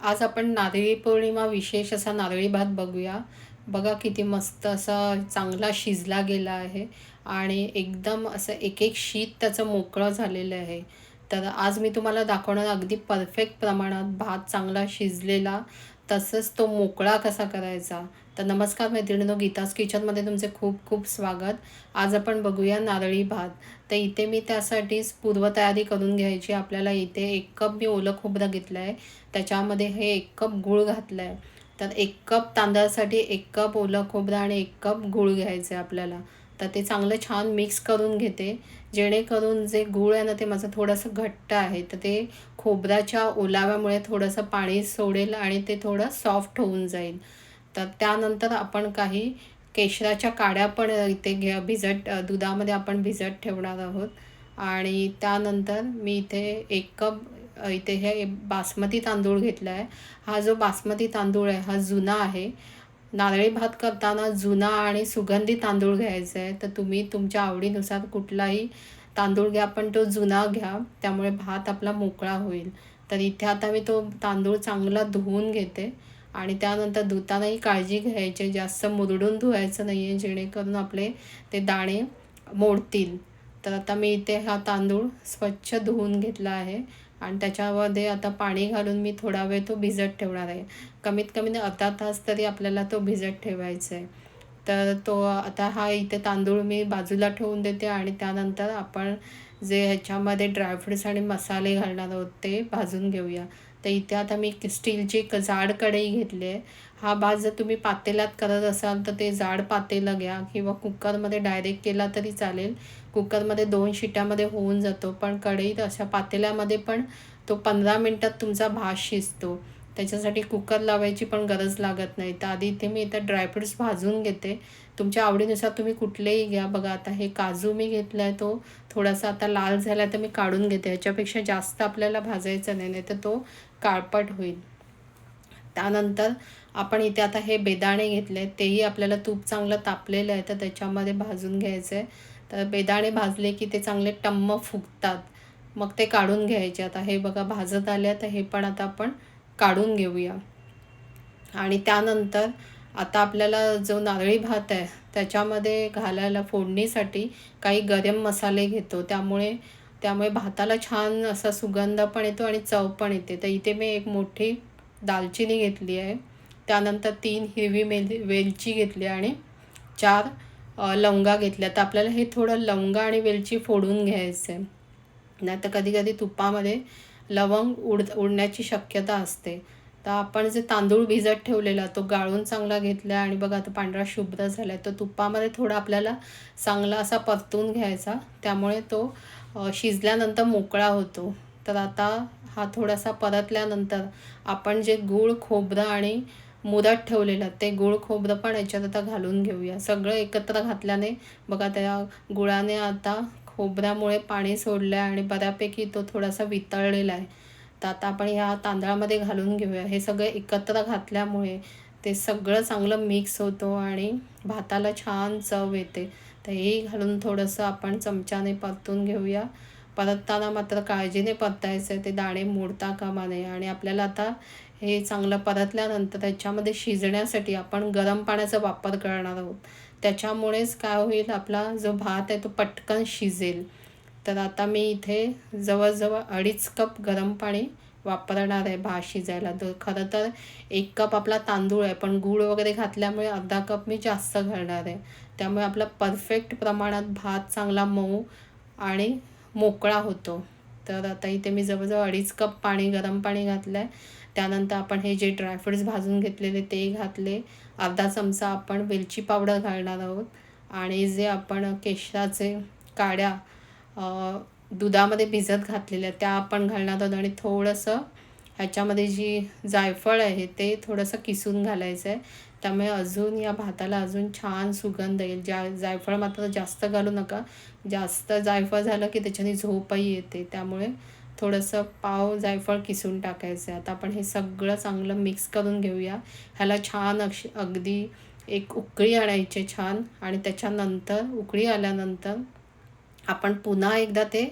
आज आपण नारळी पौर्णिमा विशेष असा नारळी भात बघूया. बघा किती मस्त असा चांगला शिजला गेला आहे आणि एकदम असं एक एक शीत त्याचं मोकळं झालेलं आहे. तर आज मी तुम्हाला दाखवणार अगदी परफेक्ट प्रमाणात भात चांगला शिजलेला तसंच तो मोकळा कसा करायचा? तर नमस्कार मैत्रिणीनो गीतास किचनमध्ये तुमचे खूप खूप स्वागत. आज आपण बघूया नारळी भात. तर इथे मी त्यासाठीच पूर्वतयारी करून घ्यायची. आपल्याला इथे एक कप मी ओलं खोबरं घेतलं आहे त्याच्यामध्ये हे एक कप गूळ घातलं आहे तर एक कप तांदळासाठी एक कप ओलं खोबरं आणि एक कप गूळ घ्यायचं आहे आपल्याला. तर ते चांगलं छान मिक्स करून घेते. जेणेकरून जे गूळ आहे ना ते माझं थोडंसं घट्ट आहे. तर ते खोबऱ्याच्या ओलाव्यामुळे थोडंसं पाणी सोडेल आणि ते थोडं सॉफ्ट होऊन जाईल. तर त्यानंतर आपण काही केशराच्या काड्या पण इथे घ्या भिजत दुधामध्ये आपण भिजत ठेवणार आहोत. आणि त्यानंतर मी इथे एक कप इथे हे बासमती तांदूळ घेतला आहे हा जो बासमती तांदूळ आहे हा जुना आहे. नारळी भात करताना जुना आणि सुगंधी तांदूळ घ्यायचा. आहे तर तुम्ही तुमच्या आवडीनुसार कुठलाही तांदूळ घ्या पण तो जुना घ्या. त्यामुळे भात आपला मोकळा होईल. तर इथे आता मी तो तांदूळ चांगला धुवून घेते. आणि त्यानंतर धुतानाही काळजी घ्यायची. जास्त मुरडून धुवायचं नाही आहे जेणेकरून आपले ते दाणे मोडतील. तर आता मी इथे हा तांदूळ स्वच्छ धुवून घेतला आहे. आणि त्याच्यामध्ये आता पाणी घालून मी थोडा वेळ तो भिजत ठेवणार आहे. कमीत कमी अर्धा तास तरी आपल्याला तो भिजत ठेवायचा आहे. तर तो आता हा इथे तांदूळ मी बाजूला ठेवून देते आणि त्यानंतर आपण जे ह्याच्यामध्ये ड्रायफ्रुट्स आणि मसाले घालणार आहोत ते भाजून घेऊया. तर इथे आता मी स्टीलची एक जाड कढई घेतली आहे. हा भात जर तुम्ही पातेल्यात करत असाल तर ते जाड पातेलं घ्या किंवा कुकरमध्ये डायरेक्ट केला तरी चालेल. कुकरमध्ये दोन शिट्यामध्ये होऊन जातो पण कढईत अशा पातेल्यामध्ये पण तो पंधरा मिनटात तुमचा भात शिजतो. त्याच्यासाठी कुकर लावायची पण गरज लागत नाही. तर आधी इथे मी इथं ड्रायफ्रुट्स भाजून घेते. तुमच्या आवडीनुसार तुम्ही कुठलेही घ्या. बघा आता हे काजू मी घेतला आहे तो. थोडासा आता लाल झाला तर मी काढून घेते. ह्याच्यापेक्षा जास्त आपल्याला भाजायचं नाही नाही तर तो काळपट होईल. त्यानंतर आपण इथे आता हे बेदाणे घेतले. तेही आपल्याला तूप चांगलं तापलेलं आहे तर त्याच्यामध्ये भाजून घ्यायचं आहे तर बेदाणे भाजले की ते चांगले टम्म फुगतात. मग ते काढून घ्यायचे. आता हे बघा भाजत आले. तर हे पण आता आपण काढून घेऊया. आणि त्यानंतर आता आपल्याला जो नारळी भात आहे त्याच्यामध्ये घालायला फोडणीसाठी काही गरम मसाले घेतो. त्यामुळे त्यामुळे भाताला छान असा सुगंध पण येतो आणि चव पण येते. तर इथे मी एक मोठी दालचिनी घेतली आहे. त्यानंतर तीन हिरवी मेल वेलची घेतली आणि चार लवंगा घेतल्या तर आपल्याला हे थोडं लवंगा आणि वेलची फोडून घ्यायचं आहे नाही तर कधी कधी तुपामध्ये लवंग उड उडण्याची शक्यता असते. तर आपण जे तांदूळ भिजत ठेवलेला तो गाळून चांगला घेतला आणि बघा आता पांढरा शुभ्र झाला आहे तो तुपामध्ये थोडा आपल्याला चांगला असा परतून घ्यायचा. त्यामुळे तो शिजल्यानंतर मोकळा होतो. तर आता हा थोडासा परतल्यानंतर आपण जे गूळ खोबरं आणि मुदत ठेवलेलं ते गूळ खोबरं पण याच्यात आता घालून घेऊया. सगळं एकत्र घातल्याने बघा त्या गुळाने आता खोबऱ्यामुळे पाणी सोडलं आहे आणि बऱ्यापैकी तो थोडासा वितळलेला आहे. तर आता आपण ह्या तांदळामध्ये घालून घेऊया. हे सगळं एकत्र घातल्यामुळे ते सगळं चांगलं मिक्स होतो आणि भाताला छान चव येते. तर हे घालून थोडंसं आपण चमच्याने परतून घेऊया. परतताना मात्र काळजीने परतायचं आहे. ते दाणे मोडता कामा नये आणि आपल्याला आता हे चांगलं परतल्यानंतर त्याच्यामध्ये शिजण्यासाठी आपण गरम पाण्याचा वापर करणार आहोत. त्याच्यामुळेच काय होईल आपला जो भात आहे तो पटकन शिजेल. तर आता मी इथे जवळजवळ अडीच कप गरम पाणी वापरणार आहे भात शिजायला. तर खरं तर एक कप आपला तांदूळ आहे पण गूळ वगैरे घातल्यामुळे अर्धा कप मी जास्त घालणार आहे. त्यामुळे आपला परफेक्ट प्रमाणात भात चांगला मऊ आणि मोकळा होतो. तर आता इथे मी जवळजवळ अडीच कप पाणी गरम पाणी घातलं आहे त्यानंतर आपण हे जे ड्रायफ्रुट्स भाजून घेतलेले ते घातले. अर्धा चमचा आपण वेलची पावडर घालणार आहोत. आणि जे आपण केशराचे काड्या दुधामध्ये भिजत घातलेल्या त्या आपण घालणार आहोत. आणि थोडंसं ह्याच्यामध्ये जी जायफळ आहे ते थोडंसं किसून घालायचं आहे. त्यामुळे अजून या भाताला अजून छान सुगंध येईल. ज्या जायफळ मात्र जास्त घालू नका. जास्त जायफळ झालं की त्याच्याने झोपही येते. त्यामुळे थोडंसं पाव जायफळ किसून टाकायचं. आहे आता आपण हे सगळं चांगलं मिक्स करून घेऊया. ह्याला छान अक्ष अगदी एक उकळी आणायची छान. आणि त्याच्यानंतर उकळी आल्यानंतर आपण पुन्हा एकदा ते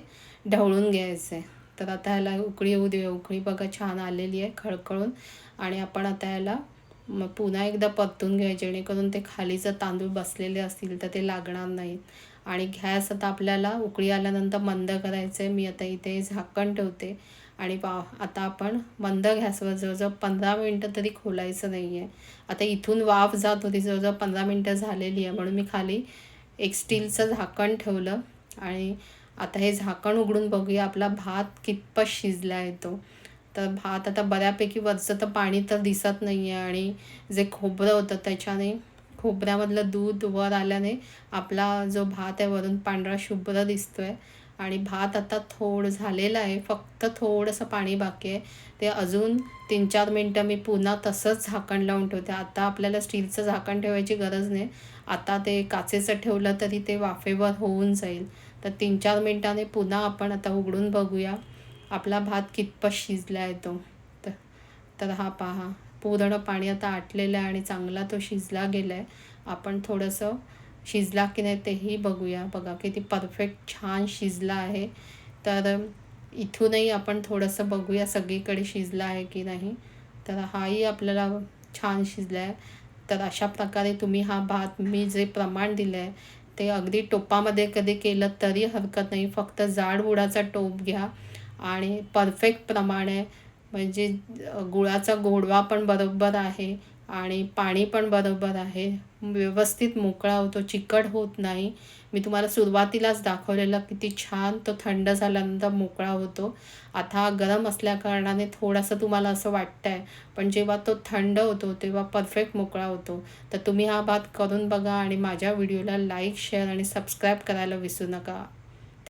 ढवळून घ्यायचं आहे तर आता ह्याला उकळी येऊ देऊया. उकळी बघा छान आलेली आहे खळखळून. आणि आपण आता ह्याला मग पुन्हा एकदा परतून घ्या जेणेकरून ते खालीचं तांदूळ बसलेले असतील तर ते लागणार नाहीत. आणि गॅस आता आपल्याला उकळी आल्यानंतर मंद करायचं आहे मी आता इथे झाकण ठेवते. आणि पा आता आपण मंद गॅसवर जवळजवळ पंधरा मिनटं तरी खोलायचं नाही आहे आता इथून वाफ जात होती जवळजवळ पंधरा मिनटं झालेली आहे. म्हणून मी खाली एक स्टीलचं झाकण ठेवलं. आणि आता हे झाकण उघडून बघूया आपला भात कितपत शिजला आहे तो. तर भात आता बऱ्यापैकी वरचं तर पाणी तर दिसत नाही आहे आणि जे खोबरं होतं त्याच्याने खोबऱ्यामधलं दूध वर आल्याने आपला जो भात आहे वरून पांढरा शुभ्र दिसतो आहे आणि भात आता थोड झालेला आहे. फक्त थोडंसं पाणी बाकी आहे. ते अजून तीन चार मिनटं मी पुन्हा तसंच झाकण लावून ठेवते. आता आपल्याला स्टीलचं झाकण ठेवायची गरज नाही. आता ते काचेचं ठेवलं तरी ते वाफेवर होऊन जाईल. तर तीन चार मिनटाने पुन्हा आपण आता उघडून बघूया. आपला भात कितपत शिजला आहे तो. तर तर हा पहा. पूर्ण पाणी आता आटलेलं आहे आणि चांगला तो शिजला गेला आहे आपण थोडंसं शिजला की नाही तेही बघूया. बघा किती परफेक्ट छान शिजला आहे. तर इथूनही आपण थोडंसं बघूया सगळीकडे शिजला आहे की नाही. तर हाही आपल्याला छान शिजला आहे तर अशा प्रकारे तुम्ही हा भात मी जे प्रमाण दिलं आहे ते अगदी टोपामध्ये कधी केलं तरी हरकत नाही. फक्त जाड बुडाचा टोप घ्या आणि परफेक्ट प्रमाण आहे म्हणजे गुळाचा गोडवा पण बरोबर आहे आणि पाणी पण बरोबर आहे. व्यवस्थित मोकळा होतो चिकट होत नाही. मी तुम्हाला सुरुवातीलाच दाखवलेलं किती छान तो थंड झाल्यानंतर मोकळा होतो. आता गरम असल्याकारणाने थोडंसं तुम्हाला असं वाटतं आहे पण जेव्हा तो थंड होतो तेव्हा परफेक्ट मोकळा होतो. तर तुम्ही हा भात करून बघा आणि माझ्या व्हिडिओला लाईक शेअर आणि सबस्क्राईब करायला विसरू नका.